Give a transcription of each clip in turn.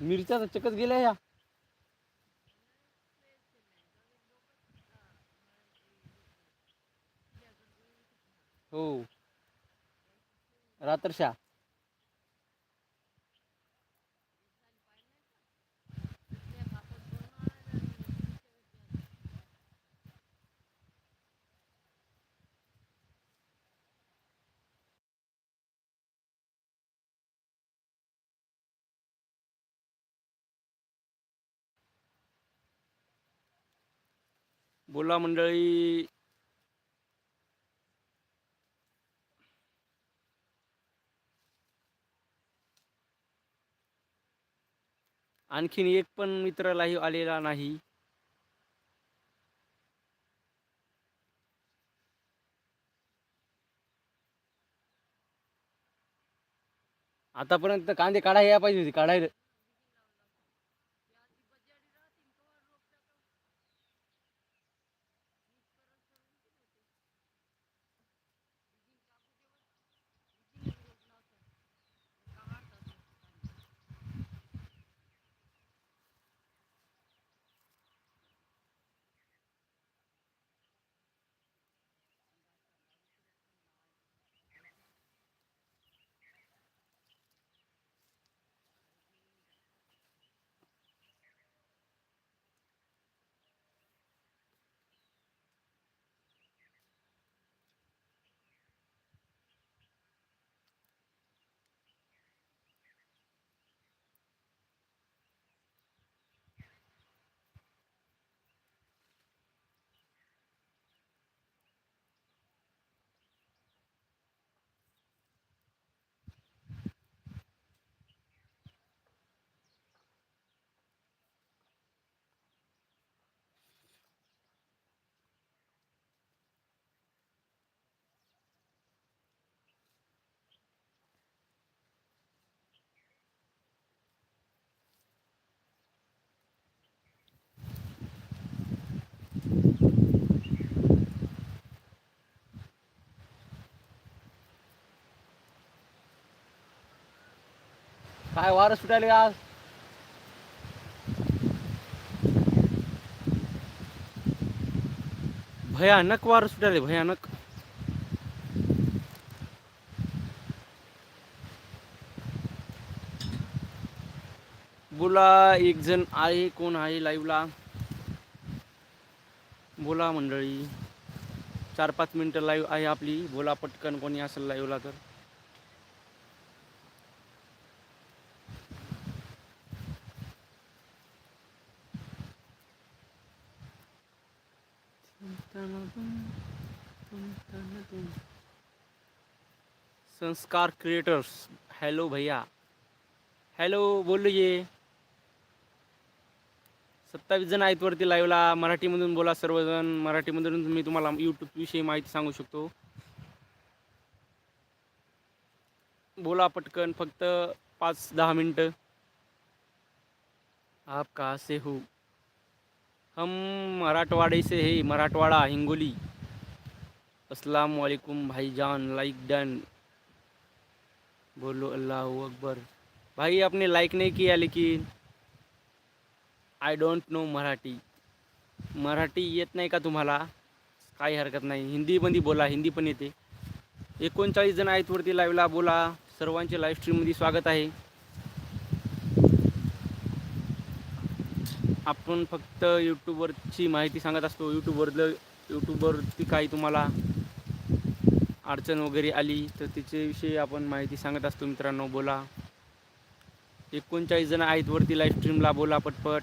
मिरच्या चकच गेल्या या. हो. रात्रशा. बोला मंडळी. आणखीन एक पण मित्र लाईव्ह आलेला नाही. आतापर्यंत कांदे काढायला पाहिजे होती काढायला. काय वारं सुटायले आज? भयानक वारं सुटायले भयानक. बोला एक जण आहे कोण आहे लाईव्हला बोला मंडळी. चार पाच मिनटं लाईव्ह आहे आपली. बोला पटकन कोणी असेल लाईव्हला तर. संस्कार क्रिएटर्स हॅलो भैया। हॅलो बोलिये सत्तावीस जण आहेत वरती लाईव्हला मराठीमधून बोला सर्वजण. मराठीमधून मी तुम्हाला यूट्यूबविषयी माहिती सांगू शकतो. बोला पटकन फक्त पाच दहा मिनटं. आप कहाँ से हो? हम मराठवाड़े से है मराठवाड़ा हिंगोली। अस्सलाम वालेकुम भाईजान लाइक डन बोलो अल्लाह अकबर। भाई आपने लाइक नहीं किया लेकिन I don't know Marathi. Marathi येत नाही का तुम्हाला? काही हरकत नाही। हिंदीमध्ये बोला हिंदी पण येते। एकोणचाळीस जण आहेत वरती लाईव्हला बोला. सर्वांचे लाईव्ह स्ट्रीममध्ये स्वागत आहे. आपण फक्त यूट्यूबवरची माहिती सांगत असतो. यूट्यूबवरलं यूट्यूबवरती काही तुम्हाला अडचण वगैरे आली तर तिच्याविषयी आपण माहिती सांगत असतो मित्रांनो बोला. एकोणचाळीस जण आहेत वरती लाईव्ह स्ट्रीमला बोला पटपट.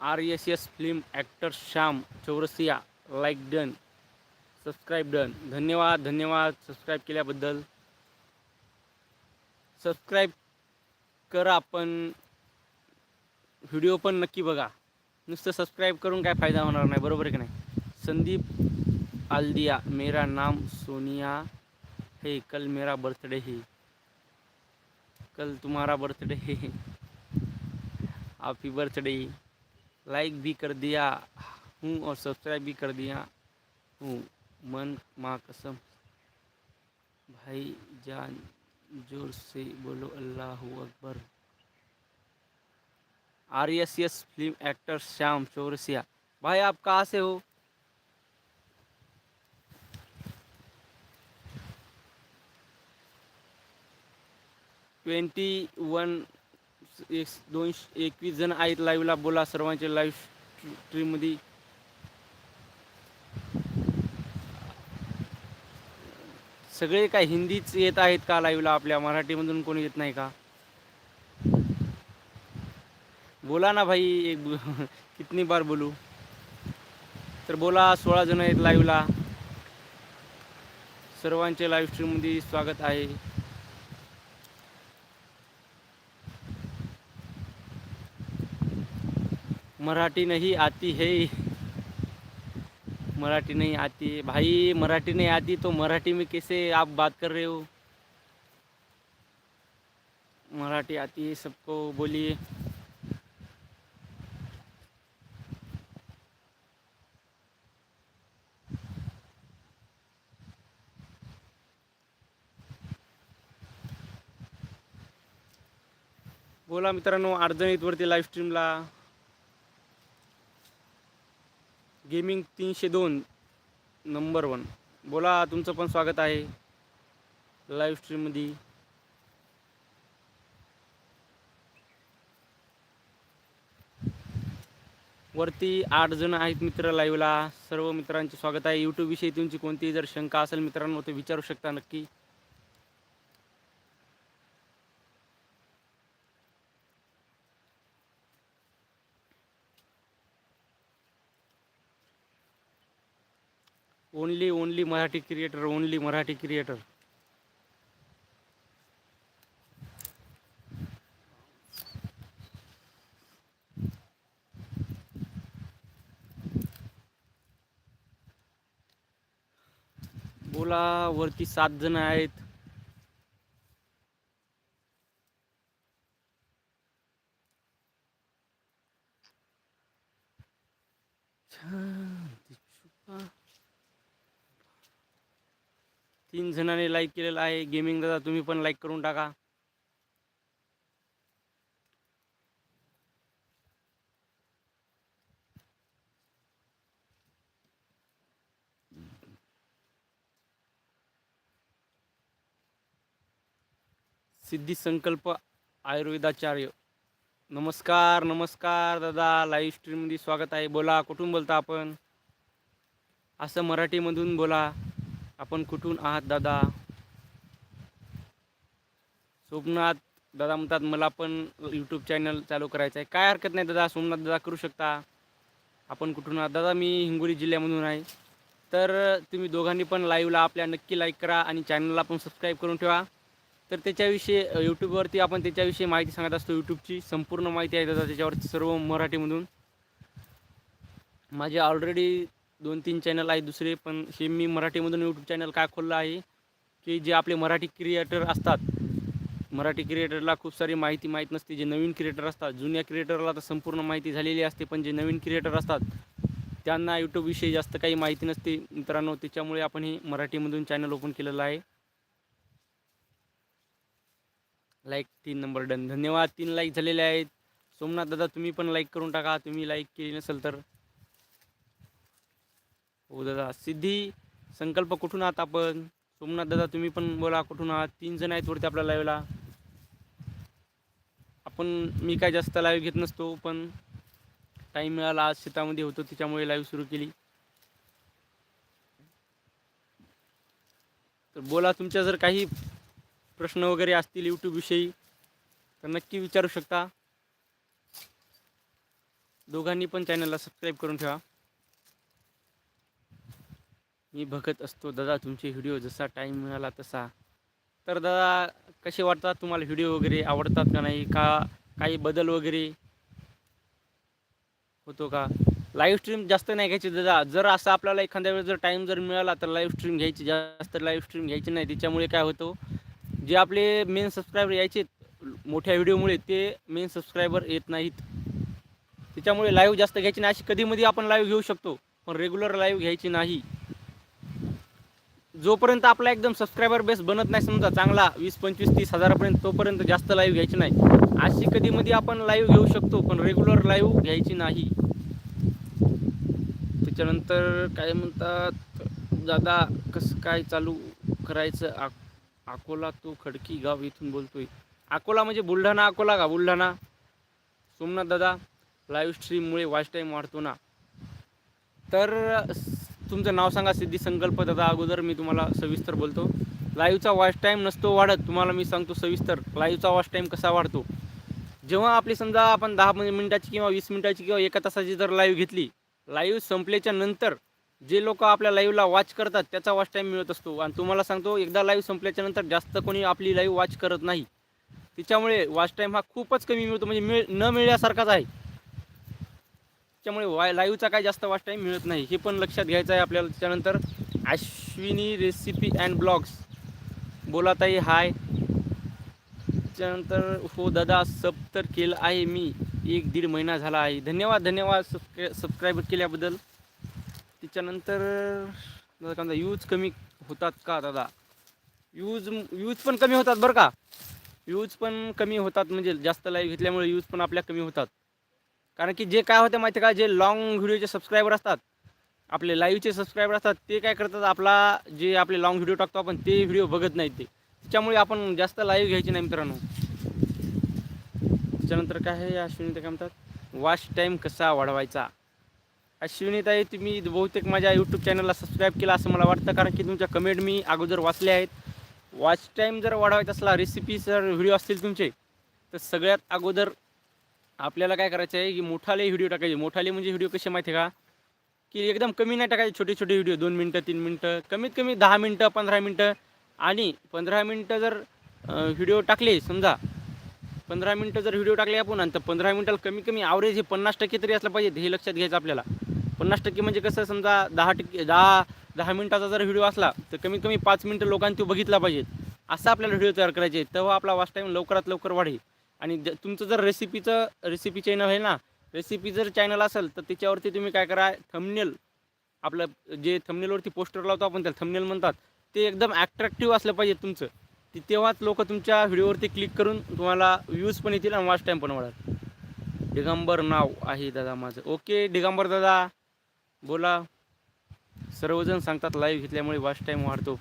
R S S film actor Shyam Chaurasia like done subscribe done धन्यवाद धन्यवाद सबस्क्राईब केल्याबद्दल. सबस्क्राईब करा पण व्हिडिओ पण नक्की बघा. नुसतं सबस्क्राईब करून काय फ़ायदा होणार नाही, बरोबर की नाही? संदीप आल्दिया, मेरा नाम सोनिया है, कल मेरा बर्थडे है. कल तुम्हारा बर्थडे है. हैप्पी बर्थडे लाइक भी कर दिया, हूँ और सब्सक्राइब भी कर दिया. हूँ, मन, माँ, कसम. भाई जान ज़ोर से बोलो, अल्लाह Akbar. R S S film actor Shyam Chaurasia. भाई आप कहाँ से हो? ट्वेंटी वन एक दोन एकवीस जण आहेत लाईव्हला बोला सर्वांचे लाईव्ह स्ट्रीममध्ये सगळे काय हिंदीच येत आहेत का लाईव्हला आपल्या मराठीमधून कोणी येत नाही का? बोला ना भाई एक कितनी बार बोलू? तर बोला सोळा जण आहेत लाईव्हला सर्वांचे लाईव्ह स्ट्रीममध्ये स्वागत आहे. मराठी नहीं आती है. मराठी नहीं आती भाई मराठी नहीं आती तो मराठी में कैसे आप बात कर रहे हो? मराठी आती है सबको बोलिए। बोला मित्रांनो अडचणीतवरती लाईव्ह स्ट्रीमला गेमिंग तीनशे दोन नंबर वन बोला तुमचं पण स्वागत आहे. लाईव्ह स्ट्रीममध्ये वरती आठ जण आहेत मित्र लाईव्हला सर्व मित्रांचे स्वागत आहे. यूट्यूबविषयी तुमची कोणतीही जर शंका असेल मित्रांनो ते विचारू शकता नक्की. Only only Marathi creator only Marathi creator बोला वरती सात जण आहेत. छान. तीन जणांनी लाईक केलेलं आहे. गेमिंग दादा तुम्ही पण लाईक करून टाका. सिद्धी संकल्प आयुर्वेदाचार्य. नमस्कार नमस्कार दादा. लाईव्ह स्ट्रीममध्ये स्वागत आहे. बोला कुठून बोलता आपण? असं मराठीमधून बोला. आपण कुठून आहात दादा? सोमनाथ दादा म्हणतात मला पण यूट्यूब चॅनल चालू करायचं आहे. काय हरकत नाही दादा. सोमनाथ दादा करू शकता. आपण कुठून आहात? दादा मी हिंगोली जिल्ह्यामधून आहे. तर तुम्ही दोघांनी पण लाईव्हला आपल्या नक्की लाईक करा आणि चॅनलला पण सबस्क्राईब करून ठेवा. तर त्याच्याविषयी यूट्यूबवरती आपण त्याच्याविषयी माहिती सांगत असतो. यूट्यूबची संपूर्ण माहिती आहे दादा त्याच्यावरती सर्व मराठीमधून. माझे ऑलरेडी दोन तीन चॅनल आहेत दुसरे पण हे मी मराठीमधून यूट्यूब चॅनल काय खोललं आहे? की जे आपले मराठी क्रिएटर असतात. मराठी क्रिएटरला खूप सारी माहिती माहीत नसते. जे नवीन क्रिएटर असतात जुन्या क्रिएटरला तर संपूर्ण माहिती झालेली असते पण जे नवीन क्रिएटर असतात त्यांना यूट्यूबविषयी जास्त काही माहिती नसते. मित्रांनो त्याच्यामुळे आपण हे मराठीमधून चॅनल ओपन केलेलं आहे. लाईक तीन नंबर डन धन्यवाद. तीन लाईक झालेले आहेत. सोमनाथ दादा तुम्ही पण लाईक करून टाका. तुम्ही लाईक केली नसेल तर. हो दादा सिद्धी संकल्प कुठून आहात आपण? सोमनाथ दादा तुम्ही पण बोला कुठून आहात? तीन जण आहेत वरती आपल्या लाईव्हला आपण मी काय जास्त लाईव्ह घेत नसतो पण टाईम मिळाला आज शेतामध्ये होतो त्याच्यामुळे लाईव्ह सुरू केली. तर बोला तुमच्या जर काही प्रश्न वगैरे असतील यूट्यूबविषयी तर नक्की विचारू शकता. दोघांनी पण चॅनलला सबस्क्राईब करून ठेवा. मी बघत असतो. दादा तुमचे व्हिडिओ जसा टाईम मिळाला तसा. तर दादा कसे वाटतात तुम्हाला व्हिडिओ वगैरे? आवडतात का नाही? का काही बदल वगैरे होतो का? लाईव्ह स्ट्रीम जास्त नाही घ्यायची दादा. जर असं आपल्याला एखाद्या वेळेस जर टाईम जर मिळाला तर लाईव्ह स्ट्रीम घ्यायची. जास्त लाईव्ह स्ट्रीम घ्यायची नाही. त्याच्यामुळे काय होतो जे आपले मेन सबस्क्रायबर यायचे मोठ्या व्हिडिओमुळे ते मेन सबस्क्रायबर येत नाहीत. त्याच्यामुळे लाईव्ह जास्त घ्यायची नाही. अशी कधीमध्ये आपण लाईव्ह घेऊ शकतो पण रेग्युलर लाईव्ह घ्यायची नाही. जोपर्यंत आपला एकदम सबस्क्रायबर बेस बनत नाही समजा चांगला वीस पंचवीस तीस हजारापर्यंत तोपर्यंत जास्त लाईव्ह घ्यायची नाही. अशी कधी मध्ये आपण लाईव्ह घेऊ शकतो पण रेग्युलर लाईव्ह घ्यायची नाही. त्याच्यानंतर काय म्हणतात दादा कसं काय चालू करायचं? आ अकोला तो खडकी गाव इथून बोलतोय. अकोला म्हणजे बुलढाणा अकोला का बुलढाणा? सोमनाथ दादा लाईव्ह स्ट्रीममुळे वॉच टाईम वाढतो ना. तर तुमचं नाव सांगा सिद्धी संकल्प दादा. अगोदर मी तुम्हाला सविस्तर बोलतो. लाईव्हचा वॉच टाईम नसतो वाढत तुम्हाला मी सांगतो सविस्तर. लाईव्हचा वॉच टाईम कसा वाढतो? जेव्हा आपली समजा आपण दहा मिनिटाची किंवा वीस मिनिटाची किंवा एका तासाची जर लाईव्ह घेतली लाईव्ह संपल्याच्या नंतर जे लोक आपल्या लाईव्हला वॉच करतात त्याचा वॉच टाईम मिळत असतो. आणि तुम्हाला सांगतो एकदा लाईव्ह संपल्याच्या नंतर जास्त कोणी आपली लाईव्ह वॉच करत नाही. त्याच्यामुळे वॉच टाईम हा खूपच कमी मिळतो. म्हणजे मिळ न मिळण्यासारखाच आहे. त्याच्यामुळे वाय लाईव्हचा काय जास्त वॉच टाईम मिळत नाही. हे पण लक्षात घ्यायचं आहे आपल्याला. त्याच्यानंतर अश्विनी रेसिपी अँड ब्लॉग्स बोला ताई हाय त्याच्यानंतर हो दादा सब तर केलं आहे मी. एक दीड महिना झाला आहे. धन्यवाद धन्यवाद सबस्क्राय सबस्क्राईब केल्याबद्दल. त्याच्यानंतर दादा काय यूज कमी होतात का दादा? यूज यूज पण कमी होतात बरं का? यूज पण कमी होतात म्हणजे जास्त लाईव्ह घेतल्यामुळे यूज पण आपल्या कमी होतात. कारण की जे काय होते माहिती आहे का? जे लॉंग व्हिडिओचे सबस्क्रायबर असतात आपले लाईव्हचे सबस्क्रायबर असतात ते काय करतात आपला जे आपले लॉंग व्हिडिओ टाकतो आपण ते व्हिडिओ बघत नाहीत ते. त्याच्यामुळे आपण जास्त लाईव्ह घ्यायची नाही मित्रांनो. त्याच्यानंतर काय आहे अश्विनी काय म्हणतात? वॉच टाईम कसा वाढवायचा? अश्विनीताई तुम्ही बहुतेक माझ्या यूट्यूब चॅनलला सबस्क्राईब केला असं मला वाटतं कारण की तुमच्या कमेंट मी अगोदर वाचल्या आहेत. वॉच टाईम जर वाढवायचा असला रेसिपी जर व्हिडिओ असतील तुमचे तर सगळ्यात अगोदर आपल्याला काय करायचं आहे की मोठाले व्हिडिओ टाकायचे. मोठाले म्हणजे व्हिडिओ कसे माहिती आहे का? की एकदम कमी नाही टाकायचे छोटे छोटे व्हिडिओ. दोन मिनटं तीन मिनटं कमीत कमी दहा मिनटं पंधरा मिनटं. आणि पंधरा मिनटं जर व्हिडिओ टाकले समजा पंधरा मिनटं जर व्हिडिओ टाकले आपण आणि तर पंधरा मिनटाला कमी कमी ॲव्हरेज हे पन्नास टक्के तरी असलं पाहिजे हे लक्षात घ्यायचं आपल्याला. पन्नास टक्के म्हणजे कसं समजा दहा टक्के दहा दहा मिनटाचा जर व्हिडिओ असला तर कमीत कमी पाच मिनटं लोकांनी तो बघितला पाहिजे. असा आपल्याला व्हिडिओ तयार करायचे तेव्हा आपला वाच टाईम लवकरात लवकर वाढेल. आणि ज तुमचं जर रेसिपीचं रेसिपी चॅनल आहे ना रेसिपी जर चॅनल असेल तर त्याच्यावरती तुम्ही काय करा थमनेल आपलं जे थमनेलवरती पोस्टर लावतो आपण त्याला थमनेल म्हणतात ते एकदम ॲट्रॅक्टिव्ह असलं पाहिजे तुमचं. ती तेव्हाच लोक तुमच्या व्हिडिओवरती क्लिक करून तुम्हाला व्ह्यूज पण येतील आणि वॉच टाईम पण वाढेल. दिगंबर नाव आहे दादा माझं. ओके दिगंबर दादा बोला. सर्वजण सांगतात लाईव्ह घेतल्यामुळे वॉच टाईम वाढतो.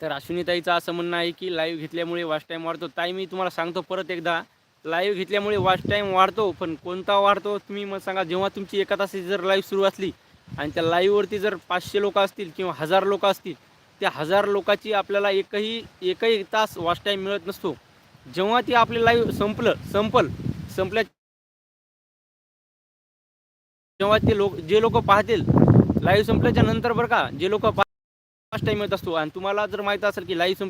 तर अश्विनीताईचं असं म्हणणं आहे की लाईव्ह घेतल्यामुळे वॉच टाईम वाढतो. ताई मी तुम्हाला सांगतो परत एकदा. लाईव्ह घेतल्यामुळे वॉच टाईम वाढतो पण कोणता वाढतो तुम्ही मग सांगा. जेव्हा तुमची एका तासाची जर लाईव्ह सुरू असली आणि त्या लाईव्हवरती जर पाचशे लोक असतील किंवा हजार लोक असतील त्या हजार लोकाची आपल्याला एकही एकही तास वॉच टाईम मिळत नसतो. जेव्हा ती आपली लाईव्ह संपलं संपल संपल्या जेव्हा ते लोक जे लोक पाहतील लाईव्ह संपल्याच्या नंतर बरं का जे लोक टाइम येत असतो. आणि तुम्हाला जर माहीत असेल की लाईव्ह